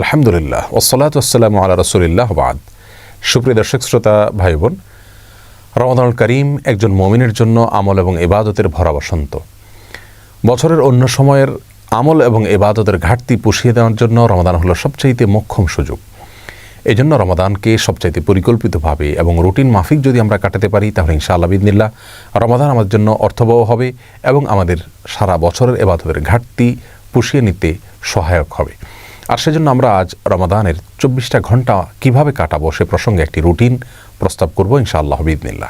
আলহামদুলিল্লাহ ওসলাত আসসালামু আলা রসুলিল্লাহ বাদ। সুপ্রিয় দর্শক, শ্রোতা ভাই বোন রমাদানুল করিম একজন মমিনের জন্য আমল এবং ইবাদতের ভরা বসন্ত। বছরের অন্য সময়ের আমল এবং ইবাদতের ঘাটতি পুষিয়ে দেওয়ার জন্য রমাদান হলো সবচাইতে মোক্ষম সুযোগ। এই জন্য রমাদানকে সবচাইতে পরিকল্পিতভাবে এবং রুটিন মাফিক যদি আমরা কাটাতে পারি, তাহলে ইনশাআল্লাহ বিদিনিল্লা রমাদান আমাদের জন্য অর্থবহ হবে এবং আমাদের সারা বছরের এবাদতের ঘাটতি পুষিয়ে নিতে সহায়ক হবে। আর সেজন্য আমরা আজ রমাদানের চব্বিশটা ঘণ্টা কীভাবে কাটাবো সে প্রসঙ্গে একটি রুটিন প্রস্তাব করব ইনশাআল্লাহ বিদিনিল্লা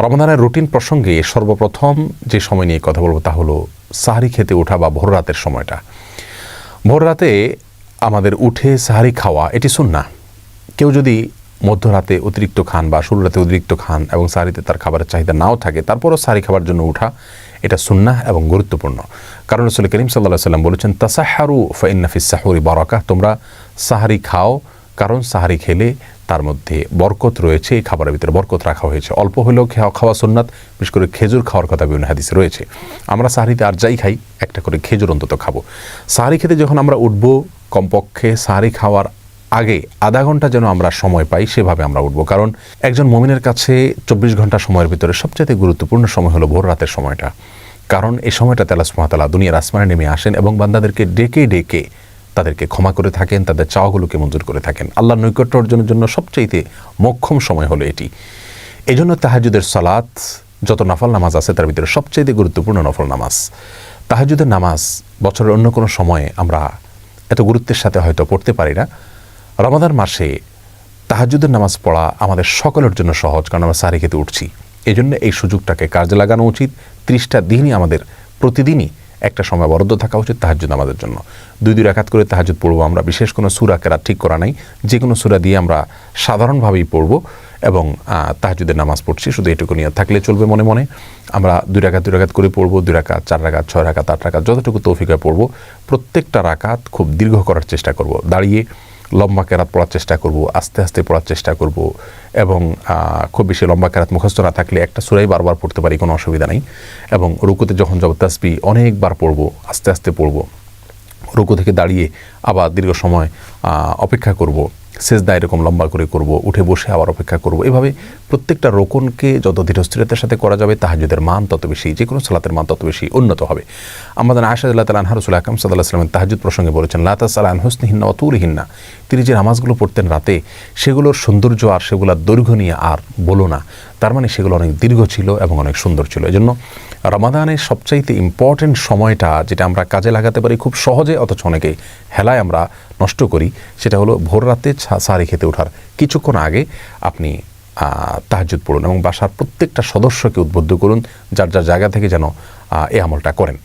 রমাদানের রুটিন প্রসঙ্গে সর্বপ্রথম যে সময় নিয়ে কথা বলব তা হলো সাহারি খেতে ওঠা বা ভোর রাতের সময়টা। ভোর রাতে আমাদের উঠে সাহারি খাওয়া, এটি সুন্না কেউ যদি মধ্যরাতে অতিরিক্ত খান বা শুরু রাতে অতিরিক্ত খান এবং সারিতে তার খাবারের চাহিদা নাও থাকে, তারপরও সাহারি খাবার জন্য উঠা এটা সুন্না এবং গুরুত্বপূর্ণ। কারণ রসুল করিম সাল্লাহ সাল্লাম বলেছেন তাসাহারু ফাইন্নাফিস সাহরি বারাকা তোমরা সাহারি খাও, কারণ সাহারি খেলে তার মধ্যে বরকত রয়েছে, এই খাবারের ভিতরে বরকত রাখা হয়েছে। অল্প হলেও খাওয়া খাওয়া সুন্নাত, বিশেষ করে খেজুর খাওয়ার কথা বিভিন্ন হাদিসে রয়েছে। আমরা সাহারিতে আর যাই খাই, একটা করে খেজুর অন্তত খাব। সাহারি খেতে যখন আমরা উঠব, কমপক্ষে সাহারি খাওয়ার আগে আধা ঘণ্টা যেন আমরা সময় পাই, সেভাবে আমরা উঠবো। কারণ একজন মমিনের কাছে চব্বিশ ঘণ্টা সময়ের ভিতরে সবচেয়ে গুরুত্বপূর্ণ সময় হলো ভোর রাতের সময়টা। কারণ এই সময়টা তালা সুমাতালা দুনিয়ার আসমানে নেমে আসেন এবং বান্দাদেরকে ডেকে ডেকে তাদেরকে ক্ষমা করে থাকেন, তাদের চাওয়াগুলোকে মঞ্জুর করে থাকেন। আল্লাহ নৈকট্য অর্জনের জন্য সবচাইতে মক্ষম সময় হলো এটি। এই জন্য তাহাজুদের সালাত, যত নফল নামাজ আছে তার ভিতরে সবচাইতে গুরুত্বপূর্ণ নফল নামাজ। তাহাজুদের নামাজ বছরের অন্য কোনো সময়ে আমরা এত গুরুত্বের সাথে হয়তো পড়তে পারি না। রমাদান মাসে তাহাজুদের নামাজ পড়া আমাদের সকলের জন্য সহজ, কারণ আমরা সারি খেতে উঠছি। এই জন্য এই সুযোগটাকে কাজে লাগানো উচিত। ত্রিশটা দিনই আমাদের প্রতিদিনই একটা সময় বরাদ্দ থাকা উচিত তাহাজুদ আমাদের জন্য। দুই দুই রাকাত করে তাহাজুদ পড়ব আমরা। বিশেষ কোনো সুরা কেরা ঠিক করা নাই। যে কোনো সুরা দিয়ে আমরা সাধারণভাবেই পড়ব এবং তাহাজুদের নামাজ পড়ছি। শুধু এটুকু নিয়ে থাকলে চলবে মনে মনে। আমরা দুই রাকাত দুই রাকাত করে পড়ব। দুই রাকাত, চার রাকাত, ছয় রাকাত, আট রাকাত, যতটুকু তৌফিকায় পড়ব। প্রত্যেকটা রাকাত খুব দীর্ঘ করার চেষ্টা করব। দাঁড়িয়ে লম্বা কেরাত পড়ার চেষ্টা করব, আস্তে আস্তে পড়ার চেষ্টা করব এবং খুব বেশি লম্বা কেরাত মুখস্থ না থাকলে একটা সুরাই বারবার পড়তে পারি, কোনো অসুবিধা নেই। এবং রুকুতে যখন যাব অনেকবার পড়ব, আস্তে আস্তে পড়ব। রুকু থেকে দাঁড়িয়ে আবার দীর্ঘ সময় অপেক্ষা করব। সেজদা এরকম লম্বা করে করব, উঠে বসে আবার অপেক্ষা করব। এভাবে প্রত্যেকটা রোকনকে যত ধীরস্থিরতার সাথে করা যাবে তাহাজুদের মান তত বেশি যে কোনো সালাতের মান তত বেশি উন্নত হবে। আমাদের আশাদুল্লাহ তালা আনহারুল আকাম সাল্লাহ সাল্লামের তাহাজুদ প্রসঙ্গে বলেছেন লাতা সালাহ হুসনিহিন্না অতুরহিন্না তিনি যে নামাজগুলো পড়তেন রাতে, সেগুলোর সৌন্দর্য আর সেগুলোর দৈর্ঘ্য নিয়ে আর বলো না। তার মানে সেগুলো অনেক দীর্ঘ ছিল এবং অনেক সুন্দর ছিল। এজন্য রমাদানের সবচাইতে ইম্পর্টেন্ট সময়টা যেটা আমরা কাজে লাগাতে পারি খুব সহজে, অথচ অনেকে হেলায় আমরা নষ্ট করি, সেটা হলো ভোর রাতে সারি খেতে ওঠার। কিছুক্ষণ আগে আপনি তাহাজুদ পড়ুন এবং বাসার প্রত্যেকটা সদস্যকে উদ্বুদ্ধ করুন, যার যার জায়গা থেকে যেন এ আমলটা করেন।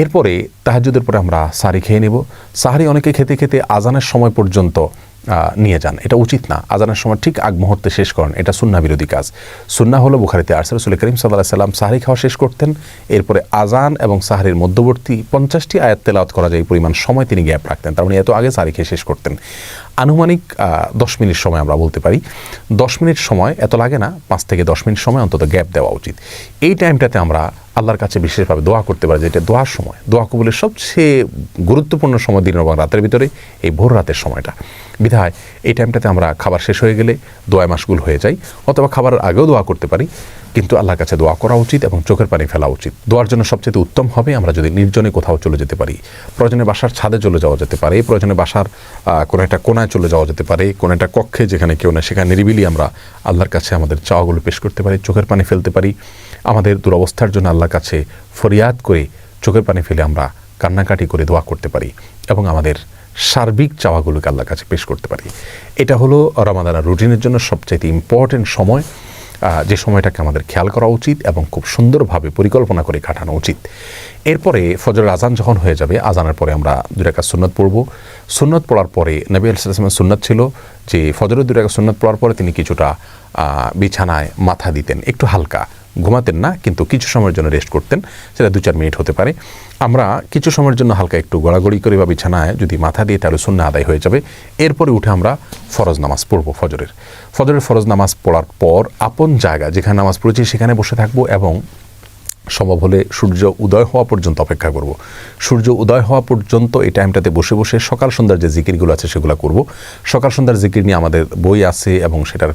এরপরে তাহাজুদের পরে আমরা সারি খেয়ে নেব। সাহারি অনেকে খেতে খেতে আজানের সময় পর্যন্ত নিয়ে যান। এটা উচিত না। আজানের সময় ঠিক আগ মুহূর্তে শেষ করেন। এটা সুন্না বিরোধী কাজ। সুন্না হলো বুখারিতে আর রসুল করিম সাল্লাহ সাল্লাম সাহারি খাওয়া শেষ করতেন। এরপরে আজান এবং সাহারির মধ্যবর্তী পঞ্চাশটি আয়াত তেলাওয়াত করা যায়। পরিমাণ সময় তিনি গ্যাপ রাখতেন। তার মানে এত আগে সাহারি খেয়ে শেষ করতেন। আনুমানিক দশ মিনিট সময় আমরা বলতে পারি। দশ মিনিট সময় এত লাগে না, পাঁচ থেকে দশ মিনিট সময় অন্তত গ্যাপ দেওয়া উচিত। এই টাইমটাতে আমরা আল্লাহর কাছে বিশেষভাবে দোয়া করতে পারি যেটা দোয়ার সময়। দোয়া কবুলের সবচেয়ে গুরুত্বপূর্ণ সময় দিন এবং রাতের ভিতরে, এই ভোর রাতের সময়টা। বিধায় এই টাইমটাতে আমরা খাবার শেষ হয়ে গেলে দোয়া মাসগুল হয়ে যাই অথবা খাবারের আগেও দোয়া করতে পারি। কিন্তু আল্লাহর কাছে দোয়া করা উচিত এবং চোখের পানি ফেলা উচিত। দোয়ার জন্য সবচেয়ে উত্তম হবে আমরা যদি নির্জনে কোথাও চলে যেতে পারি। প্রয়োজনে বাসার ছাদে চলে যাওয়া যেতে পারে, প্রয়োজনে বাসার কোনো একটা কোনায় চলে যাওয়া যেতে পারে, কোনো একটা কক্ষে যেখানে কেউ না সেখানে নিরিবিলি আমরা আল্লাহর কাছে আমাদের চাওয়াগুলো পেশ করতে পারি, চোখের পানি ফেলতে পারি। আমাদের দুরবস্থার জন্য আল্লাহর কাছে ফরিয়াদ করে চোখের পানি ফেলে আমরা কান্নাকাটি করে দোয়া করতে পারি এবং আমাদের সার্বিক চাওয়াগুলোকে আল্লাহর কাছে পেশ করতে পারি। এটা হলো রমাদানা রুটিনের জন্য সবচাইতে ইম্পর্টেন্ট সময়। যে সময়টাকে আমাদের খেয়াল করা উচিত এবং খুব সুন্দরভাবে পরিকল্পনা করে কাটানো উচিত। এরপরে ফজরের আজান যখন হয়ে যাবে আজানের পরে আমরা দুরাকা সুন্নত পড়ব। সুন্নত পড়ার পরে নবী আলসালামের সুন্নত ছিল যে ফজরের দুরাকা সুন্নত পড়ার পরে তিনি কিছুটা বিছানায় মাথা দিতেন, একটু হালকা। ঘুমাতেন না, কিন্তু কিছু সময়ের জন্য রেস্ট করতেন, সেটা দু চার মিনিট হতে পারে। আমরা কিছু সময়ের জন্য হালকা একটু গড়াগড়ি করে বা বিছানায়, যদি মাথা দিয়ে তাহলে শূন্য আদায় হয়ে যাবে। এরপরে উঠে আমরা ফরজ নামাজ পড়ব ফজরের। ফজরের ফরজ নামাজ পড়ার পর আপন জায়গা, যেখানে নামাজ পড়েছি সেখানে বসে থাকব এবং সম্ভব হলে সূর্য উদয় হওয়া পর্যন্ত অপেক্ষা করব। সূর্য উদয় হওয়া পর্যন্ত এই টাইমটাতে বসে বসে সকাল সন্ধ্যার যে জিকিরগুলো আছে সেগুলো করব। সকাল সন্ধ্যার জিকির নিয়ে আমাদের বই আছে এবং সেটার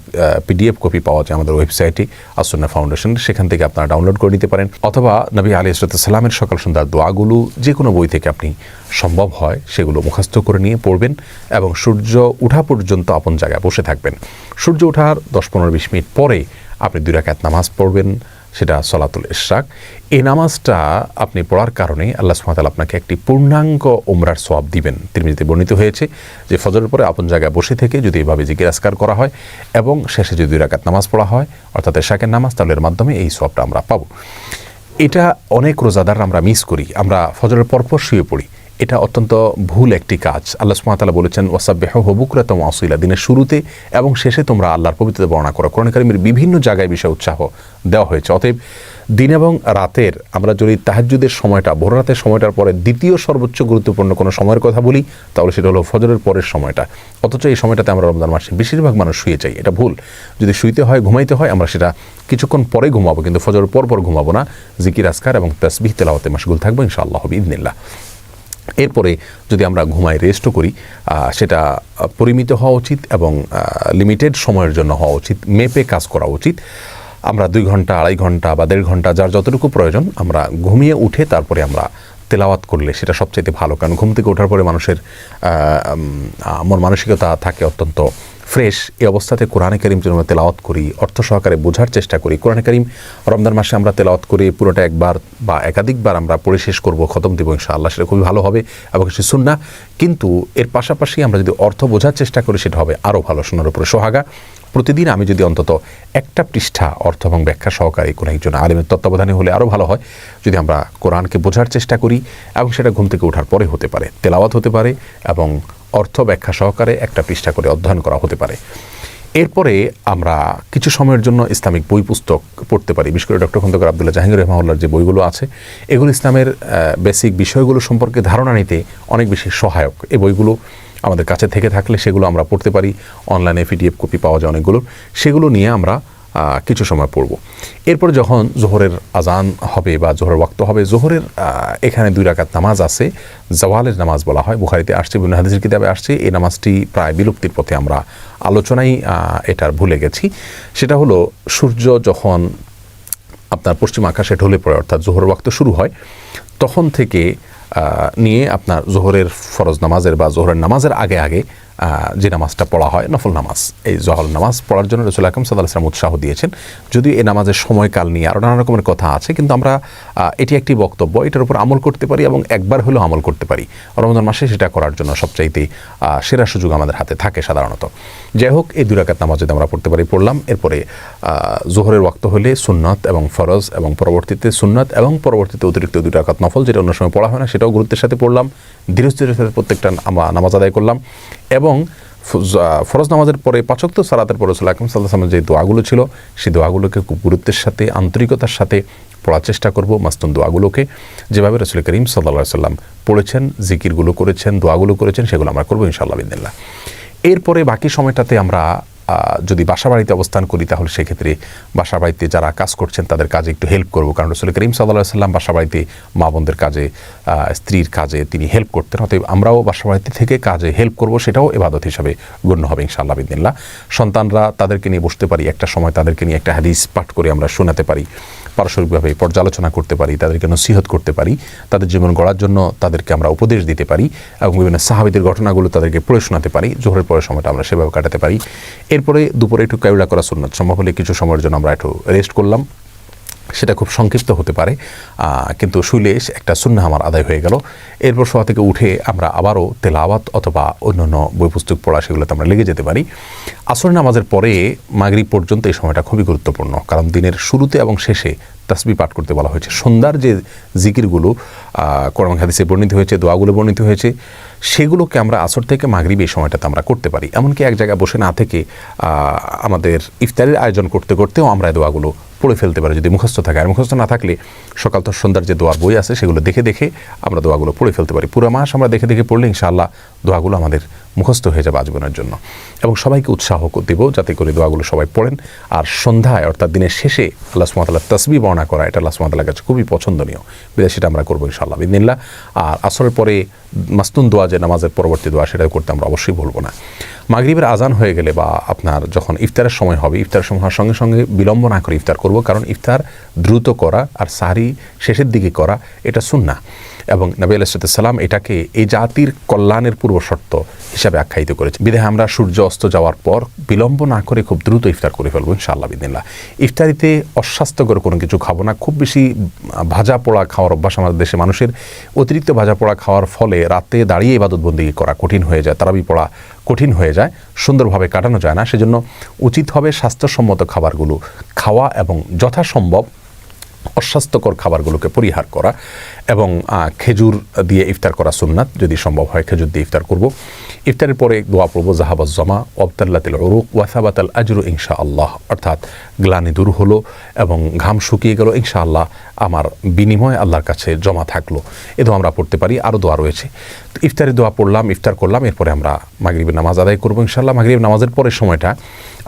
পিডিএফ কপি পাওয়া যায় আমাদের ওয়েবসাইটে, আসন্না ফাউন্ডেশন, সেখান থেকে আপনারা ডাউনলোড করে নিতে পারেন। অথবা নবী আলী সালামের সকাল সন্ধ্যার দোয়াগুলো যে কোনো বই থেকে আপনি সম্ভব হয় সেগুলো মুখস্থ করে নিয়ে পড়বেন এবং সূর্য উঠা পর্যন্ত আপন জায়গায় বসে থাকবেন। সূর্য ওঠার দশ পনেরো বিশ মিনিট পরে আপনি দুই রাকাত নামাজ পড়বেন। সেটা সলাতুল ইশরাক। এই নামাজটা আপনি পড়ার কারণে আল্লাহ সুমাতাল আপনাকে একটি পূর্ণাঙ্গ ওমরার সোয়াব দিবেন। তিরমিজিতে বর্ণিত হয়েছে যে ফজরের পরে আপন জায়গায় বসে থেকে যদি এভাবে জিকির আসকার করা হয় এবং শেষে যদি রাকাত নামাজ পড়া হয়, অর্থাৎ এশাকের নামাজ, তাহলে এর মাধ্যমে এই সোয়াবটা আমরা পাবো। এটা অনেক রোজাদার আমরা মিস করি। আমরা ফজরের পরপর শুয়ে পড়ি। এটা অত্যন্ত ভুল একটি কাজ। আল্লাহ সুমাতালা বলেছেন ওয়াসাবেহ হবুকরাতম আসইলা দিনের শুরুতে এবং শেষে তোমরা আল্লাহর পবিত্রতা বর্ণনা করো। কোরআন কারিমের বিভিন্ন জায়গায় বিষয়ে উৎসাহ দেওয়া হয়েছে। অতএব দিন এবং রাতের আমরা যদি তাহাজুদের সময়টা, ভোর রাতের সময়টার পরে দ্বিতীয় সর্বোচ্চ গুরুত্বপূর্ণ কোনো সময়ের কথা বলি, তাহলে সেটা হলো ফজরের পরের সময়টা। অথচ এই সময়টাতে আমরা রমজান মাসে বেশিরভাগ মানুষ শুয়ে যাই। এটা ভুল। যদি শুইতে হয়, ঘুমাইতে হয়, আমরা সেটা কিছুক্ষণ পরে ঘুমাবো, কিন্তু ফজরের পর পর ঘুমাবো না। জিকির আসকার এবং তসবিহ তেলাওয়াতে মাসগুল থাকব ইনশাআল্লাহ হবে ইদনিল্লাহ এরপরে যদি আমরা ঘুমাই রেস্টও করি সেটা পরিমিত হওয়া উচিত এবং লিমিটেড সময়ের জন্য হওয়া উচিত, মেপে কাজ করা উচিত। আমরা দুই ঘণ্টা, আড়াই ঘণ্টা বা দেড় ঘণ্টা যার যতটুকু প্রয়োজন, আমরা ঘুমিয়ে উঠে তারপরে আমরা তেলাওয়াত করলে সেটা সবচাইতে ভালো। কারণ ঘুম থেকে ওঠার পরে মানুষের মন মানসিকতা থাকে অত্যন্ত ফ্রেশ এই অবস্থাতে কোরআনে করিম যদি আমরা তেলাওয়াত করি, অর্থ সহকারে বোঝার চেষ্টা করি। কোরআনে করিম রমজান মাসে আমরা তেলাওয়াত করি, পুরোটা একবার বা একাধিকবার আমরা পড়ে শেষ করব, খতম দেবো ইনশাআল্লাহ, সেটা খুবই ভালো হবে এবং সে শুননা কিন্তু এর পাশাপাশি আমরা যদি অর্থ বোঝার চেষ্টা করি, সেটা হবে আরও ভালো শোনার উপরে সোহাগা। প্রতিদিন আমি যদি অন্তত একটা পৃষ্ঠা অর্থ এবং ব্যাখ্যা সহকারে কোনো একজন আলিমের তত্ত্বাবধানে হলে আরও ভালো হয়, যদি আমরা কোরআনকে বোঝার চেষ্টা করি এবং সেটা ঘুম থেকে ওঠার পরে হতে পারে, তেলাওয়াত হতে পারে এবং অর্থ ব্যাখ্যা সহকারে একটা পৃষ্ঠা করে অধ্যয়ন করা হতে পারে। এরপরে আমরা কিছু সময়ের জন্য ইসলামিক বই পুস্তক পড়তে পারি। বিশেষ করে ডক্টর খন্দকার আবদুল্লাহ জাহাঙ্গীর রহমাউল্লার যে বইগুলো আছে, এগুলো ইসলামের বেসিক বিষয়গুলো সম্পর্কে ধারণা নিতে অনেক বেশি সহায়ক। এই বইগুলো আমাদের কাছে থেকে থাকলে সেগুলো আমরা পড়তে পারি। অনলাইনে পিডিএফ কপি পাওয়া যায় অনেকগুলো। সেগুলো নিয়ে আমরা কিছু সময় পড়ব। এরপর যখন জোহরের আজান হবে বা জোহরের ওয়াক্ত হবে, জোহরের এখানে দুই রাকাত নামাজ আছে। জওয়ালের নামাজ বলা হয়, বুখারিতে আসছে বিভিন্ন হাদিসের কিতাবে আসছে। এই নামাজটি প্রায় বিলুপ্তির পথে আমরা আলোচনাই এটার ভুলে গেছি। সেটা হলো, সূর্য যখন আপনার পশ্চিম আকাশে ঢলে পড়ে, অর্থাৎ জোহরের ওয়াক্ত শুরু হয়, তখন থেকে নিয়ে আপনার জোহরের ফরজ নামাজের বা জোহরের নামাজের আগে আগে যে নামাজটা পড়া হয়, নফল নামাজ। এই জহল নামাজ পড়ার জন্য রসুল আকরম সাদা ইসলাম উৎসাহ দিয়েছেন। যদিও এই নামাজের সময়কাল নিয়ে আরও নানা রকমের কথা আছে, কিন্তু আমরা এটি একটি বক্তব্য। এটার উপর আমল করতে পারি এবং একবার হলেও আমল করতে পারি। রমজান মাসে সেটা করার জন্য সবচাইতে সেরা সুযোগ আমাদের হাতে থাকে সাধারণত। যাই হোক, এই দুরাকাত নামাজ যদি আমরা পড়তে পারি, পড়লাম। এরপরে জোহরের ওয়াক্ত হলে সুন্নত এবং ফরজ এবং পরবর্তীতে সুন্নত এবং পরবর্তীতে অতিরিক্ত দুই রাকাত নফল, যেটা অন্য সময় পড়া হয় না, সেটাও গুরুত্বের সাথে পড়লাম। ধীরে ধীরে সাথে প্রত্যেকটা নামাজ আদায় করলাম। এবং ফরজ নামাজের পরে পাচক্ত সালাতের পরে রসুল আকরম সাল্লাহ যে দোয়াগুলো ছিল, সেই দোয়াগুলোকে খুব গুরুত্বের সাথে, আন্তরিকতার সাথে পড়ার চেষ্টা করব। মাস্তুন দোয়াগুলোকে যেভাবে রসুল করিম সাল্লা সাল্লাম পড়েছেন, জিকিরগুলো করেছেন, দোয়াগুলো করেছেন, সেগুলো আমরা করব ইনশাআল্লাহ বিদিল্লা এরপরে বাকি সময়টাতে আমরা যদি বাসা বাড়িতে অবস্থান করি, তাহলে সেক্ষেত্রে বাসা বাড়িতে যারা কাজ করছেন, তাদের কাজে একটু হেল্প করব। কারণ রসুল করিম সাল্লাহ সাল্লাম বাসা বাড়িতে মা বোনদের কাজে স্ত্রীর কাজে তিনি হেল্প করতেন। অতএব আমরাও বাসা বাড়িতে থেকে কাজে হেল্প করব, সেটাও এবাদত হিসাবে গণ্য হবে ইনশাআল্লাহ বিদিল্লা সন্তানরা তাদেরকে নিয়ে বসতে পারি, একটা সময় তাদেরকে নিয়ে একটা হাদিস পাঠ করে আমরা শোনাতে পারি। পারস্পরিকভাবে পর্যালোচনা করতে পারি, তাদেরকে নসিহত করতে পারি, তাদের জীবন গড়ার জন্য তাদেরকে আমরা উপদেশ দিতে পারি এবং বিভিন্ন সাহাবিদের ঘটনাগুলো তাদেরকে পড়ে শোনাতে পারি। জোহরের পরের সময়টা আমরা সেভাবে কাটাতে পারি। এরপরে দুপুরে একটু কায়ুলা করা সুন্নত, সম্ভব হলে কিছু সময়ের জন্য আমরা একটু রেস্ট করলাম। সেটা খুব সংক্ষিপ্ত হতে পারে কিন্তু শুইলে একটা শূন্য আমার আদায় হয়ে গেল। এরপর শোয়া থেকে উঠে আমরা আবারও তেলাওয়াত অথবা অন্যান্য বই পুস্তক পড়া সেগুলোতে আমরা লেগে যেতে পারি। আসর নামাজের পরে মাগরিব পর্যন্ত এই সময়টা খুবই গুরুত্বপূর্ণ, কারণ দিনের শুরুতে এবং শেষে তাসবি পাঠ করতে বলা হয়েছে। সন্ধ্যার যে জিকিরগুলো কোরআন হাদিসে বর্ণিত হয়েছে, দোয়াগুলো বর্ণিত হয়েছে, সেগুলোকে আমরা আসর থেকে মাগরিব এই সময়টাতে আমরা করতে পারি। এমনকি এক জায়গায় বসে না থেকে আমাদের ইফতারের আয়োজন করতে করতেও আমরা দোয়াগুলো পড়ে ফেলতে পারে যদি মুখস্থ থাকে। আর মুখস্থ না থাকলে সকাল তো সন্ধ্যার যে দোয়ার বই আছে, সেগুলো দেখে দেখে আমরা দোয়াগুলো পড়ে ফেলতে পারি। পুরো মাস আমরা দেখে দেখে পড়লে ইনশাআল্লাহ দোয়াগুলো আমাদের মুখস্থ হয়ে যাবে আজীবনের জন্য। এবং সবাইকে উৎসাহ দেব যাতে করে দোয়াগুলো সবাই পড়েন। আর সন্ধ্যায়, অর্থাৎ দিনের শেষে আল্লাহ সুমাতাল্লাহ তসবি বর্ণনা করা, এটা আল্লাহ সুমাতাল্লাহ কাছে খুবই পছন্দনীয়। বিদায় সেটা আমরা করব ইনশাআল্লাহ বিদিনিল্লা আর আসরের পরে মাস্তুন দোয়া যে নামাজের পরবর্তী দোয়া সেটা করতে আমরা অবশ্যই বলব না। মাগরিবের আজান হয়ে গেলে বা আপনার যখন ইফতারের সময় হবে ইফতারের সময় হওয়ার সঙ্গে সঙ্গে বিলম্ব না করে ইফতার করব, কারণ ইফতার দ্রুত করা আর সারি শেষের দিকে করা, এটা সুন্না এবং নবী আলাইসালাম এটাকে এই জাতির কল্যাণের পূর্ব শর্ত হিসাবে আখ্যায়িত করেছে। বিদেহে আমরা সূর্য অস্ত যাওয়ার পর বিলম্ব না করে খুব দ্রুত ইফতার করে ফেলব, ইনশাআল্লাহ বিদিল্লা ইফতারিতে অস্বাস্থ্যকর কোনো কিছু খাব না, খুব বেশি ভাজা পোড়া খাওয়ার অভ্যাস আমাদের দেশে মানুষের অতিরিক্ত ভাজা পোড়া খাওয়ার ফলে রাতে দাঁড়িয়ে ইবাদতবন্দি করা কঠিন হয়ে যায়, তারাবি পড়া কঠিন হয়ে যায়, সুন্দরভাবে কাটানো যায় না। সেজন্য উচিত হবে স্বাস্থ্যসম্মত খাবারগুলো খাওয়া এবং যথাসম্ভব অস্বাস্থ্যকর খাবারগুলোকে পরিহার করা এবং খেজুর দিয়ে ইফতার করা সুন্নাত যদি সম্ভব হয়, খেজুর দিয়ে ইফতার করব। ইফতারের পরে দোয়া পড়ব জাহাবাজ জমা অবতাল্লা অবতাল্লাতিল ওরুক ওয়াসাবাতাল আজরু ইনশা আল্লাহ অর্থাৎ গ্লানি দূর হলো এবং ঘাম শুকিয়ে গেল ইনশা আল্লাহ আমার বিনিময় আল্লাহর কাছে জমা থাকল। এ দোয়া আমরা পড়তে পারি আরও দোয়া রয়েছে। ইফতারি দোয়া পড়লাম, ইফতার করলাম, এরপরে আমরা মাগরিবের নামাজ আদায় করব ইনশাআল্লাহ। মাগরিব নামাজের পরের সময়টা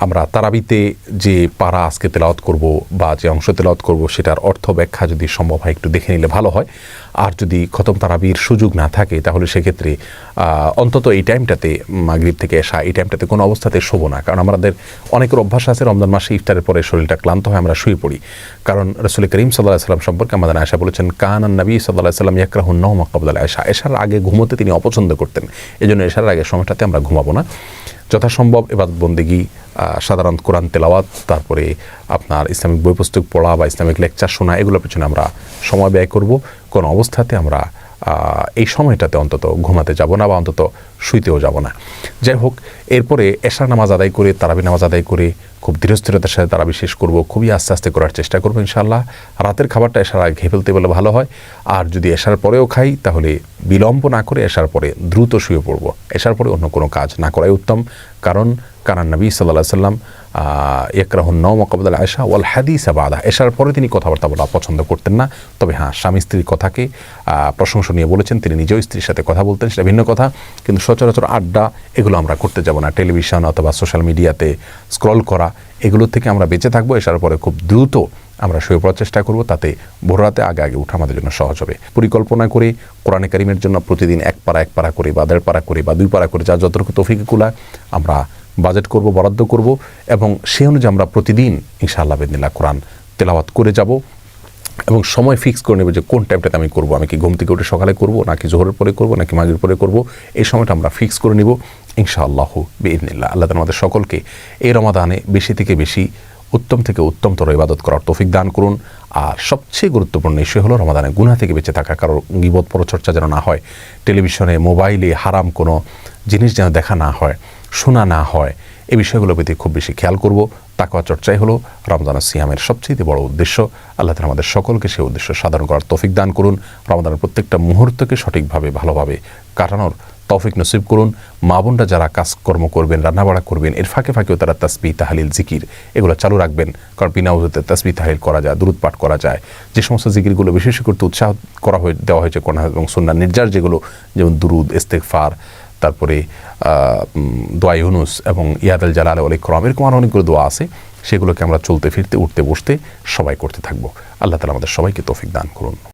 আমরা তারাবিতে যে পাড়া আজকে তেলাওয়াত করব বা যে অংশ তেলাওয়াত করব, সেটার অর্থ ব্যাখ্যা যদি সম্ভব হয়, একটু দেখে নিলে ভালো হয়। আর যদি খতম তারাবির সুযোগ না থাকে, তাহলে সেক্ষেত্রে অন্তত এই টাইমটাতে মাগরীব থেকে আসা এই টাইমটাতে কোনো অবস্থাতে শোবো না। কারণ আমাদের অনেকের অভ্যাস আছে, রমজান মাসে ইফতারের পরে শরীরটা ক্লান্ত হয়, আমরা শুয়ে পড়ি। কারণ রসুল করিম সাল্লাহ সাল্লাম সম্পর্কে আমাদের আয়সা বলেছেন কান নবী সাল্লাহ সাল্লাম ইয়াকরাহুন নহমাকাবুল আয়সা এশার আগে ঘুমোতে তিনি অপছন্দ করতেন। এই জন্য এসার আগে সময়টাতে আমরা ঘুমাবো না। যথাসম্ভব এবার বন্দেগি সাধারণ কোরআন তেলাওয়াত, তারপরে আপনার ইসলামিক বই পুস্তক পড়া বা ইসলামিক লেকচার শোনা, এগুলোর পেছনে আমরা সময় ব্যয় করব। কোনো অবস্থাতে আমরা এই সময়টাতে অন্তত ঘুমাতে যাব না বা অন্তত শুইতেও যাব না। যাই হোক, এরপরে এশার নামাজ আদায় করে, তারাবি নামাজ আদায় করে, খুব ধীরস্থিরতার সাথে তারা বিশেষ করব, খুবই আস্তে আস্তে করার চেষ্টা করব ইনশাল্লাহ রাতের খাবারটা এশার আগে ফেলতে বলে ভালো হয়। আর যদি এশার পরেও খাই, তাহলে বিলম্ব না করে এশার পরে দ্রুত শুয়ে পড়ব। এশার পরে অন্য কোনো কাজ না করাই উত্তম। কারণ কারণ নবী সাল্লাহ সাল্লাম ইকরাহুন নৌ মকবুল আয়সা ওয়াল হাদিস আবাদা এসার পরে তিনি কথাবার্তা বলা পছন্দ করতেন না। তবে হ্যাঁ স্বামী স্ত্রীর কথাকে প্রশংসনীয় বলেছেন। তিনি নিজেও স্ত্রীর সাথে কথা বলতেন, সেটা ভিন্ন কথা। কিন্তু সচরাচর আড্ডা, এগুলো আমরা করতে যাব না। টেলিভিশন অথবা সোশ্যাল মিডিয়াতে স্ক্রল করা, এগুলো থেকে আমরা বেঁচে থাকব। এসার পরে খুব দ্রুত আমরা শুয়ে পড়ার চেষ্টা করব, তাতে ভোররাতে আগে আগে উঠা আমাদের জন্য সহজ হবে। পরিকল্পনা করে, কোরআনে কারিমের জন্য প্রতিদিন এক পাড়া এক পাড়া করে বা দেড় পাড়া করে বা দুই পাড়া করে যা যতটুকু তফিক কুলা আমরা বাজেট করব, বরাদ্দ করব এবং সেই অনুযায়ী আমরা প্রতিদিন ইনশাআল্লাহ বেদিল্লা কোরআন তেলাওয়াত করে যাব এবং সময় ফিক্স করে নেবে যে কোন টাইমটাতে আমি করব। আমি কি ঘুম থেকে উঠে সকালে করব, নাকি জোহরের পরে করব, নাকি মাগের পরে করব, এই সময়টা আমরা ফিক্স করে নিব ইনশাআল্লাহ বেদিনিল্লা আল্লাহ আমাদের সকলকে এই রমাদানে বেশি থেকে বেশি উত্তম থেকে উত্তমতর ইবাদত করার তৌফিক দান করুন। আর সবচেয়ে গুরুত্বপূর্ণ ইস্যু হলো রমাদানে গুনা থেকে বেঁচে থাকা কারও গিবত পরচর্চা যেন না হয়। টেলিভিশনে, মোবাইলে হারাম কোনো জিনিস যেন দেখা না হয়, শোনা না হয় এই বিষয়গুলোর প্রতি খুব বেশি খেয়াল করব। তাকওয়া চর্চাই হলো রমজান সিয়ামের সবচেয়ে বড় উদ্দেশ্য। আল্লাহ তালা আমাদের সকলকে সেই উদ্দেশ্য সাধারণ করার তৌফিক দান করুন। রমজানের প্রত্যেকটা মুহূর্তকে সঠিকভাবে, ভালোভাবে কাটানোর তৌফিক নসিব করুন, মা বোনরা যারা কাজকর্ম করবেন, রান্নাবাড়া করবেন, এর ফাঁকে ফাঁকেও তারা তাসবি তাহালিল জিকির এগুলো চালু রাখবেন। কারণ বিনা উজুতে তাসবি তাহালিল করা যায় দূরত পাঠ করা যায়। যে সমস্ত জিকিরগুলো বিশেষ করতে উৎসাহ করা হয়ে, দেওয়া হয়েছে কোরআন এবং সন্ন্যার নির্যাস যেগুলো যেমন দুরুদ ইস্তেকফার তারপরে দোয়া ইউনুস এবং ইয়াদ জালাল আল ইকরাম, এরকম আরও অনেকগুলো দোয়া আছে। সেগুলোকে আমরা চলতে, ফিরতে, উঠতে, বসতে সবাই করতে থাকব। আল্লাহ তালা আমাদের সবাইকে তৌফিক দান করুন।